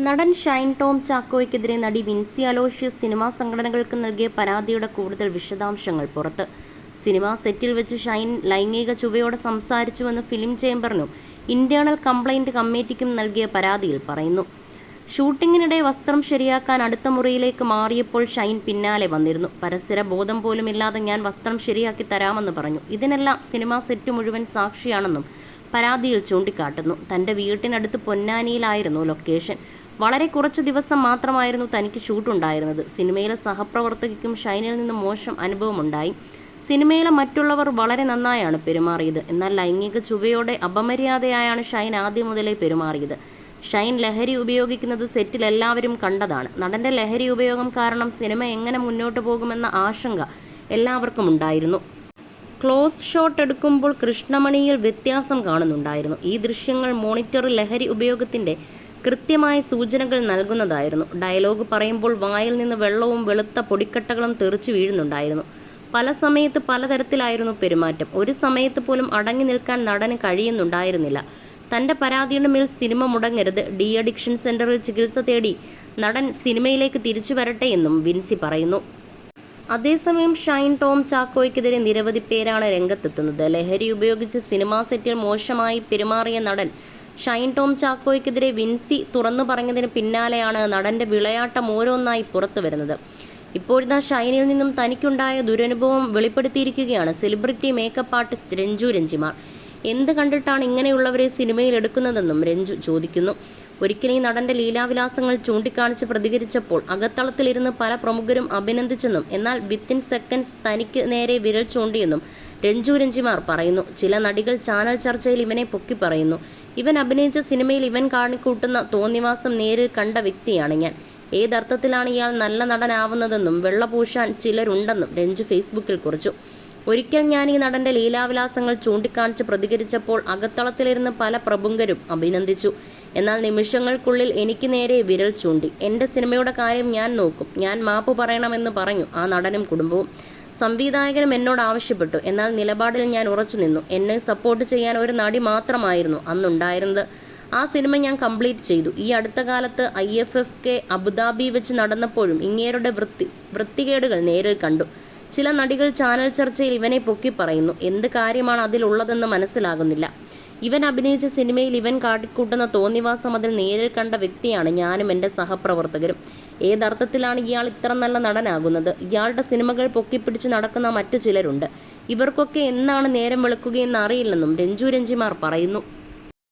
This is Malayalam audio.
നടൻ ഷൈൻ ടോം ചാക്കോയ്ക്കെതിരെ നടി വിൻസി അലോഷ്യസ് സിനിമാ സംഘടനകൾക്ക് നൽകിയ പരാതിയുടെ കൂടുതൽ വിശദാംശങ്ങൾ പുറത്ത്. സിനിമാ സെറ്റിൽ വെച്ച് ഷൈൻ ലൈംഗിക ചുവയോടെ സംസാരിച്ചുവെന്ന് ഫിലിം ചേംബറിനും ഇന്റേണൽ കംപ്ലൈന്റ് കമ്മിറ്റിക്കും നൽകിയ പരാതിയിൽ പറയുന്നു. ഷൂട്ടിങ്ങിനിടെ വസ്ത്രം ശരിയാക്കാൻ അടുത്ത മുറിയിലേക്ക് മാറിയപ്പോൾ ഷൈൻ പിന്നാലെ വന്നിരുന്നു. പരസ്പര ബോധം പോലുമില്ലാതെ ഞാൻ വസ്ത്രം ശരിയാക്കി തരാമെന്ന് പറഞ്ഞു. ഇതിനെല്ലാം സിനിമാ സെറ്റ് മുഴുവൻ സാക്ഷിയാണെന്നും പരാതിയിൽ ചൂണ്ടിക്കാട്ടുന്നു. തന്റെ വീട്ടിനടുത്ത് പൊന്നാനിയിലായിരുന്നു ലൊക്കേഷൻ. വളരെ കുറച്ച് ദിവസം മാത്രമായിരുന്നു തനിക്ക് ഷൂട്ടുണ്ടായിരുന്നത്. സിനിമയിലെ സഹപ്രവർത്തകയ്ക്കും ഷൈനിൽ നിന്ന് മോശം അനുഭവമുണ്ടായി. സിനിമയിലെ മറ്റുള്ളവർ വളരെ നന്നായാണ് പെരുമാറിയത്. എന്നാൽ ലൈംഗിക ചുവയോടെ അപമര്യാദയായാണ് ഷൈൻ ആദ്യം മുതലേ പെരുമാറിയത്. ഷൈൻ ലഹരി ഉപയോഗിക്കുന്നത് സെറ്റിൽ എല്ലാവരും കണ്ടതാണ്. നടന്റെ ലഹരി ഉപയോഗം കാരണം സിനിമ എങ്ങനെ മുന്നോട്ട് പോകുമെന്ന ആശങ്ക എല്ലാവർക്കും ഉണ്ടായിരുന്നു. ക്ലോസ് ഷോട്ട് എടുക്കുമ്പോൾ കൃഷ്ണമണിയിൽ വ്യത്യാസം കാണുന്നുണ്ടായിരുന്നു. ഈ ദൃശ്യങ്ങൾ മോണിറ്റർ ലഹരി ഉപയോഗത്തിന്റെ കൃത്യമായ സൂചനകൾ നൽകുന്നതായിരുന്നു. ഡയലോഗ് പറയുമ്പോൾ വായിൽ നിന്ന് വെള്ളവും വെളുത്ത പൊടിക്കട്ടകളും തെറിച്ചു വീഴുന്നുണ്ടായിരുന്നു. പല സമയത്ത് പലതരത്തിലായിരുന്നു പെരുമാറ്റം. ഒരു സമയത്ത് പോലും അടങ്ങി നിൽക്കാൻ നടന് കഴിയുന്നുണ്ടായിരുന്നില്ല. തന്റെ പരാതിയുടെ മേൽ സിനിമ മുടങ്ങരുത്. ഡി അഡിക്ഷൻ സെന്ററിൽ ചികിത്സ തേടി നടൻ സിനിമയിലേക്ക് തിരിച്ചു വരട്ടെ എന്നും വിൻസി പറയുന്നു. അതേസമയം ഷൈൻ ടോം ചാക്കോയ്ക്കെതിരെ നിരവധി പേരാണ് രംഗത്തെത്തുന്നത്. ലഹരി ഉപയോഗിച്ച് സിനിമാ സെറ്റിൽ മോശമായി പെരുമാറിയ നടൻ ഷൈൻ ടോം ചാക്കോയ്ക്കെതിരെ വിൻസി തുറന്നു പറഞ്ഞതിന് പിന്നാലെയാണ് നടന്റെ വിളയാട്ടം ഓരോന്നായി പുറത്തു വരുന്നത്. ഇപ്പോഴിതാ ഷൈനിൽ നിന്നും തനിക്കുണ്ടായ ദുരനുഭവം വെളിപ്പെടുത്തിയിരിക്കുകയാണ് celebrity makeup artist Ranju Ranjimar. എന്ത് കണ്ടിട്ടാണ് ഇങ്ങനെയുള്ളവരെ സിനിമയിൽ എടുക്കുന്നതെന്നും രഞ്ജു ചോദിക്കുന്നു. ഒരിക്കൽ ഈ നടന്റെ ലീലാവിലാസങ്ങൾ ചൂണ്ടിക്കാണിച്ച് പ്രതികരിച്ചപ്പോൾ അകത്തളത്തിലിരുന്ന് പല പ്രമുഖരും അഭിനന്ദിച്ചെന്നും എന്നാൽ വിത്തിൻ സെക്കൻഡ്സ് തനിക്ക് നേരെ വിരൽ ചൂണ്ടിയെന്നും രഞ്ജു രഞ്ജിമാർ പറയുന്നു. ചില നടികൾ ചാനൽ ചർച്ചയിൽ ഇവനെ പൊക്കി പറയുന്നു. ഇവൻ അഭിനയിച്ച സിനിമയിൽ ഇവൻ കാണിക്കൂട്ടുന്ന തോന്നിവാസം നേരിൽ കണ്ട വ്യക്തിയാണ് ഞാൻ. ഏതർത്ഥത്തിലാണ് ഇയാൾ നല്ല നടനാവുന്നതെന്നും വെള്ളപൂശാൻ ചിലരുണ്ടെന്നും രഞ്ജു ഫേസ്ബുക്കിൽ കുറിച്ചു. ഒരിക്കൽ ഞാൻ ഈ നടന്റെ ലീലാവിലാസങ്ങൾ ചൂണ്ടിക്കാണിച്ച് പ്രതികരിച്ചപ്പോൾ അകത്തളത്തിലിരുന്ന് പല പ്രമുഖരും അഭിനന്ദിച്ചു. എന്നാൽ നിമിഷങ്ങൾക്കുള്ളിൽ എനിക്ക് നേരെ വിരൽ ചൂണ്ടി. എന്റെ സിനിമയുടെ കാര്യം ഞാൻ നോക്കും. ഞാൻ മാപ്പ് പറയണമെന്ന് പറഞ്ഞു ആ നടനും കുടുംബവും. സംവിധായകനും എന്നോട് ആവശ്യപ്പെട്ടു. എന്നാൽ നിലപാടിൽ ഞാൻ ഉറച്ചു നിന്നു. എന്നെ സപ്പോർട്ട് ചെയ്യാൻ ഒരു നടി മാത്രമായിരുന്നു അന്നുണ്ടായിരുന്നത്. ആ സിനിമ ഞാൻ കംപ്ലീറ്റ് ചെയ്തു. ഈ അടുത്ത കാലത്ത് I F F K Abu Dhabi വെച്ച് നടന്നപ്പോഴും ഇങ്ങേരുടെ വൃത്തി വൃത്തികേടുകൾ നേരിൽ കണ്ടു. ചില നടികൾ ചാനൽ ചർച്ചയിൽ ഇവനെ പൊക്കി പറയുന്നു. എന്ത് കാര്യമാണ് അതിലുള്ളതെന്ന് മനസ്സിലാകുന്നില്ല. ഇവൻ അഭിനയിച്ച സിനിമയിൽ ഇവൻ കാട്ടിക്കൂട്ടുന്ന തോന്നിവാസം അതിൽ നേരിൽ കണ്ട വ്യക്തിയാണ് ഞാനും എന്റെ സഹപ്രവർത്തകരും. ഏതർത്ഥത്തിലാണ് ഇയാൾ ഇത്ര നല്ല നടനാകുന്നത്? ഇയാളുടെ സിനിമകൾ പൊക്കിപ്പിടിച്ച് നടക്കുന്ന മറ്റു ചിലരുണ്ട്. ഇവർക്കൊക്കെ എന്നാണ് നേരം വെളുക്കുകയെന്ന് അറിയില്ലെന്നും രഞ്ജു രഞ്ജിമാർ പറയുന്നു.